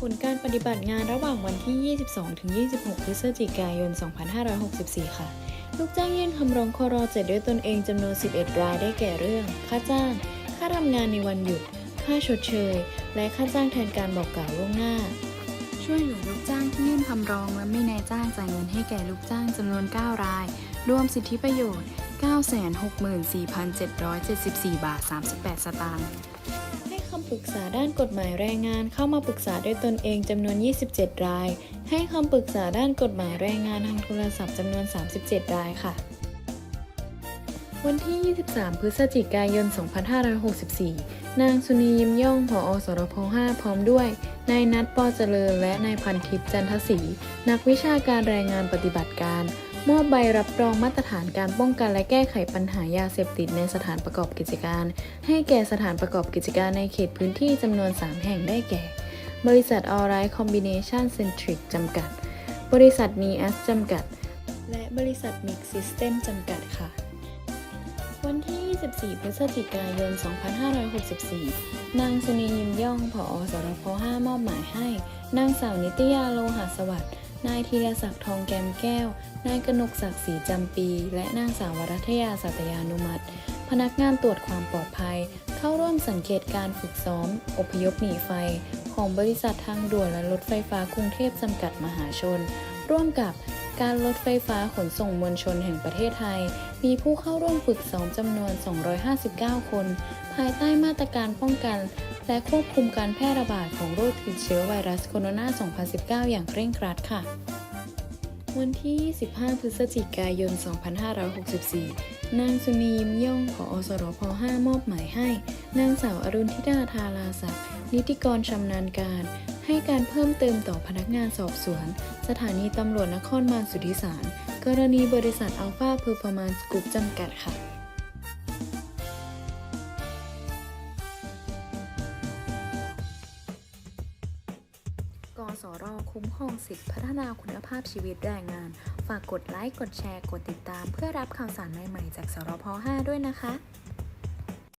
ผลการปฏิบัติงานระหว่างวันที่ 22-26 พฤศจิกายน 2564 ค่ะ ลูกจ้างยื่นคำร้องคอรอเจ็ดด้วยตนเองจำนวน 11 รายได้แก่เรื่อง ค่าจ้าง ค่าทำงานในวันหยุด ค่าชดเชย และค่าจ้างแทนการบอกกล่าวล่วงหน้า ช่วยเหลือลูกจ้างที่ยื่นคำร้องและไม่นายจ้างจ่ายเงินให้แก่ลูกจ้างจำนวน 9 ราย รวมสิทธิประโยชน์ 964,774 บาท 38 สตางค์ ปรึกษาด้านกฎหมายแรงงานเข้ามาปรึกษาด้วยตนเองจำนวน 27 ราย ให้คำปรึกษาด้านกฎหมายแรงงานทางโทรศัพท์จำนวน 37 รายค่ะ วันที่ 23 พฤศจิกายน 2564 นางสุนียิ้มย่องผออสรพ5พร้อมด้วย นายนัทปอเจริญ และนายพันทิพย์จันทศรีนักวิชาการแรงงานปฏิบัติการ มอบใบรับรองมาตรฐานการป้องกันและแก้ไขปัญหายาเสพติดในสถานประกอบกิจการ ให้แก่สถานประกอบกิจการในเขตพื้นที่จำนวน 3 แห่งได้แก่ บริษัท All Right Combination Centric จำกัด บริษัท NEAS จำกัด และบริษัท Mix System จำกัดค่ะ วันที่ 24 พฤศจิกายน 2564 นางสุนียิมย่องผอสรพ5มอบหมายให้ นางสาวนิตยาโลหะสวัสดิ์นายธีรศักดิ์ทองแกมแก้ว นายกนกศักดิ์ศรีจำปี และนางสาววรัทยาสัตยานุมัติ พนักงานตรวจความปลอดภัย เข้าร่วมสังเกตการฝึกซ้อม อพยพหนีไฟ ของบริษัททางด่วนและรถไฟฟ้ากรุงเทพจำกัดมหาชน ร่วมกับ การรถไฟฟ้าขนส่งมวลชนแห่งประเทศไทย มีผู้เข้าร่วมฝึกซ้อมจำนวน 259 คน ภายใต้มาตรการป้องกัน และควบคุมการแพร่ระบาดของโรคติดเชื้อไวรัสโคโรนา 2019 อย่างเคร่งครัดค่ะ วันที่ 25 พฤศจิกายน 2564 นางสุนียิมย่องผอสรพ5มอบหมายให้ นางสาวอรุณธิดาธาราศักดิ์นิติกรชำนาญการ ให้การเพิ่มเติมต่อพนักงานสอบสวน สถานีตำรวจนครบาลสุทธิสาร กรณีบริษัทอัลฟาเพอร์ฟอร์มานซ์กรุ๊ปจำกัดค่ะกสรคุ้มครองสิทธิพัฒนาคุณภาพชีวิตแรงงาน ฝากกดไลค์ กดแชร์ กดติดตาม เพื่อรับข่าวสารใหม่ ๆ จากสรพ5ด้วยนะคะ